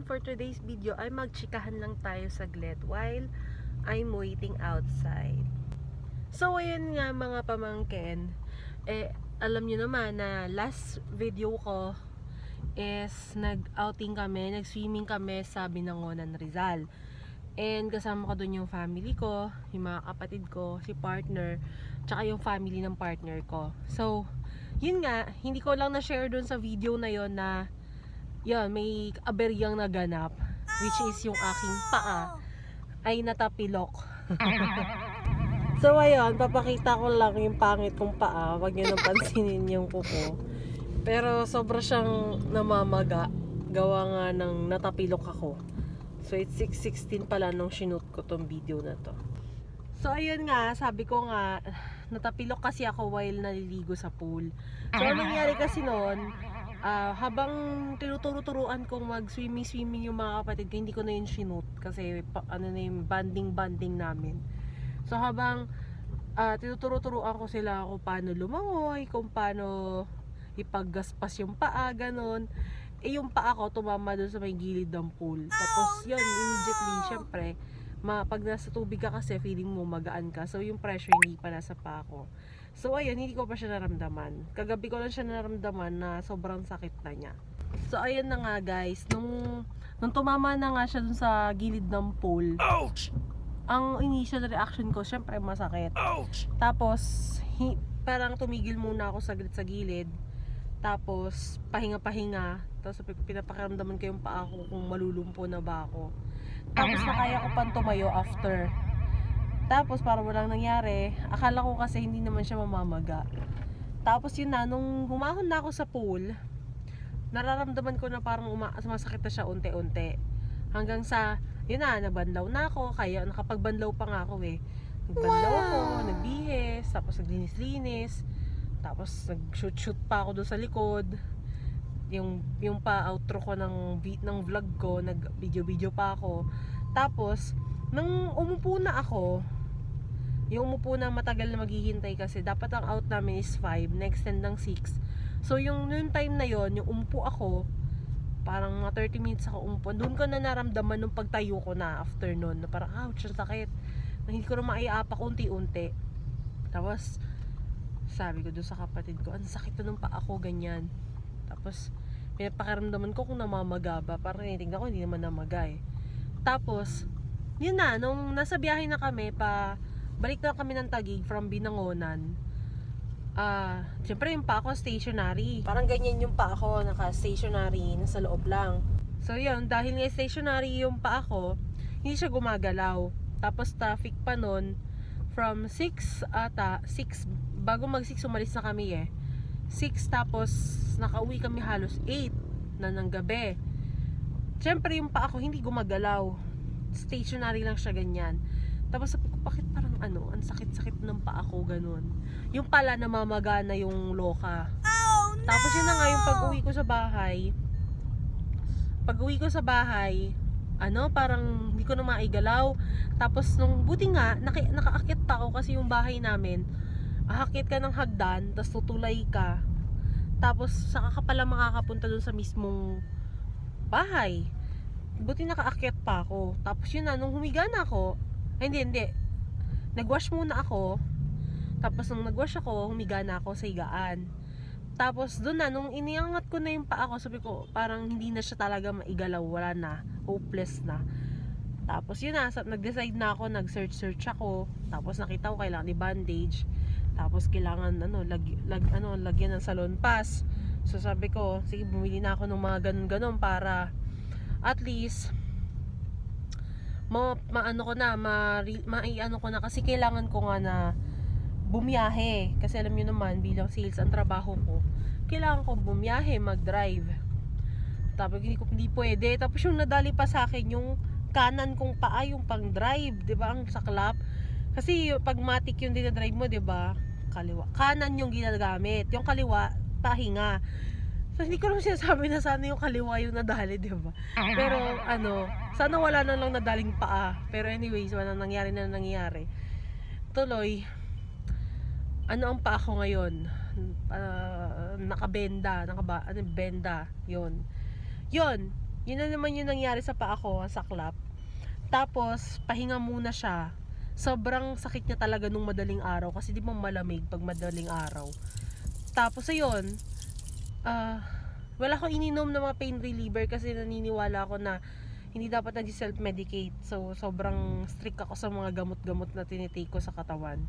And for today's video ay magchikahan lang tayo saglit while I'm waiting outside. So ayun nga mga pamangkin, eh alam niyo naman na last video ko is nag-outing kami, nag-swimming kami sa Binangonan, Rizal. And kasama ko doon yung family ko, yung mga kapatid ko, si partner, tsaka yung family ng partner ko. So, yun nga, hindi ko lang na-share doon sa video na yon na yun, may aberyang naganap, which is yung aking paa ay natapilok. so ayun, papakita ko lang yung pangit kong paa. Huwag nyo nang pansinin yung kuko. Pero sobra siyang namamaga. Gawa nga ng natapilok ako. So it's 6.16 pala nung shoot ko tong video na to. So ayun nga, sabi ko nga, natapilok kasi ako while naliligo sa pool. So anong nangyari kasi noon, ah, habang tinuturo-turuan kong mag-swimming-swimming yung mga kapatid ko, hindi ko na yun sinut kasi pa, ano na yung banding-banding namin. So habang ah, tinuturo-turuan ko sila kung paano lumangoy, kung paano ipaggaspas yung paa, ganon. Eh yung paa ko tumama doon sa may gilid ng pool. Tapos yun, immediately, syempre, ma, pag nasa tubig ka kasi, feeling mo magaan ka. So yung pressure hindi pa nasa paa ko. So ayun, hindi ko pa siya naramdaman. Kagabi ko lang siya naramdaman na sobrang sakit na niya. So ayun na nga guys, nung, nung tumama na nga siya dun sa gilid ng pool, ang initial reaction ko, syempre masakit. Tapos, hi, parang tumigil muna ako saglit sa gilid. Tapos, pahinga-pahinga. Tapos, pinapakiramdaman ko yung paa ko kung malulumpo na ba ako. Tapos, nakaya ko pang tumayo after. Tapos, parang walang nangyari. Akala ko kasi hindi naman siya mamamaga. Tapos, yun na, nung humahon na ako sa pool, nararamdaman ko na parang uma- sumasakit na siya unti-unti. Hanggang sa, yun na, nabanlaw na ako. Kaya nakapagbanlaw pa nga ako eh. Nagbanlaw ako, nagbihis, tapos naglinis-linis. Tapos nag-shoot-shoot pa ako doon sa likod. Yung, yung pa-outro ko ng, vi- ng vlog ko, nag-video-video pa ako. Tapos, nang umupo na ako, yung umupo na matagal na maghihintay kasi dapat ang out namin is 5, next end ng 6. So yung, yung time na yon yung umupo ako, parang mga 30 minutes ako umupo, doon ko na naramdaman nung pagtayo ko na after nun, na parang ouch, ang sakit. Na hindi ko na maiapak unti-unti. Tapos, sabi ko doon sa kapatid ko, ang sakit na nung paa ko, ganyan. Tapos, pinapakiramdaman ko kung namamaga ba. Parang tinitignan ko, hindi naman namaga eh. Tapos, yun na, nung nasa biyahe na kami, pa, balik na kami ng Tagig from Binangonan. Ah, syempre yung pa ako stationary. Parang ganyan yung pa ako, naka-stationary, nasa loob lang. So yun, dahil nga stationary yung pa ako, hindi siya gumagalaw. Tapos traffic pa nun, from 6 ata, 6, bago mag 6 umalis na kami eh. 6 tapos nakauwi kami halos 8 na ng gabi. Siyempre yung pa ako hindi gumagalaw. Stationary lang siya ganyan. Tapos sabi ko, bakit parang ano, ang sakit-sakit ng paa ko, ganun. Yung pala namamaga na yung loka. Tapos yun na nga yung pag-uwi ko sa bahay. Pag-uwi ko sa bahay, ano, parang hindi ko na maigalaw. Tapos nung buti nga, naki, nakaakit pa ako kasi yung bahay namin, ahakit ka ng hagdan, tapos tutulay ka. Tapos saka ka pala makakapunta dun sa mismong bahay. Buti nakaakyat pa ako. Tapos yun na, nung humiga na ako, ay, hindi, hindi. Nagwash muna ako. Tapos nung nagwash ako, humiga na ako sa higaan. Tapos doon na, nung iniangat ko na yung paa ko, sabi ko, parang hindi na siya talaga maigalaw. Wala na. Hopeless na. Tapos yun na, nag-decide na ako, nag-search-search ako. Tapos nakita ko kailangan ni bandage. Tapos kailangan ano, lag, lag, ano, lagyan ng salon pass. So sabi ko, sige bumili na ako ng mga ganun-ganun para at least ma, maano ko na, ma, maiano ko na kasi kailangan ko nga na bumiyahe. Kasi alam niyo naman, bilang sales ang trabaho ko, kailangan ko bumiyahe, mag-drive. Tapos hindi ko hindi pwede. Tapos yung nadali pa sa akin yung kanan kong paa yung pang-drive, 'di ba? Ang saklap. Kasi pag matic yung dinadrive mo, 'di ba? Kaliwa. Kanan yung ginagamit. Yung kaliwa, pahinga. So, hindi ko naman sinasabi na sana yung kaliwa yung nadali, di ba? Pero, ano, sana wala na lang nadaling paa. Pero anyways, wala nangyari na nangyari. Tuloy, ano ang paa ko ngayon? Ah, nakabenda, nakaba, ano, benda, yon yon Yun na naman yung nangyari sa paa ko, sa clap. Tapos, pahinga muna siya. Sobrang sakit niya talaga nung madaling araw kasi di ba malamig pag madaling araw. Tapos ayun, ah wala akong ininom ng mga pain reliever kasi naniniwala ako na hindi dapat nag-self-medicate. So, sobrang strict ako sa mga gamot-gamot na tinitake ko sa katawan.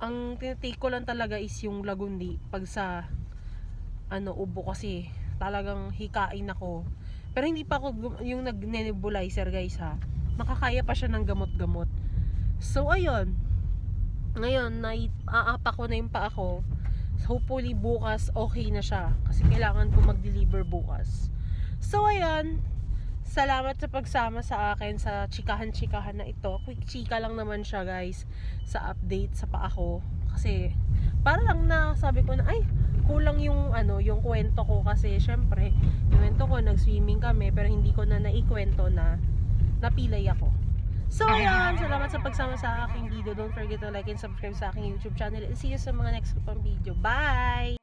Ang tinitake ko lang talaga is yung lagundi pag sa ano, ubo kasi talagang hikain ako. Pero hindi pa ako yung nag-nebulizer guys ha. Makakaya pa siya ng gamot-gamot. So, ayun. Ngayon, naiaapa ko na yung paa ko. Hopefully, bukas okay na siya. Kasi kailangan ko mag-deliver bukas. So, ayun. Salamat sa pagsama sa akin sa chikahan-chikahan na ito. Quick chika lang naman siya, guys, sa update sa paa ko. Kasi, para lang na sabi ko na, ay, kulang yung ano, yung kwento ko kasi syempre, yung kwento ko nag-swimming kami pero hindi ko na naikwento na napilay ako. So, ayan. Salamat sa pagsama sa aking video. Don't forget to like and subscribe sa aking YouTube channel. And see you sa mga next ko pang video. Bye!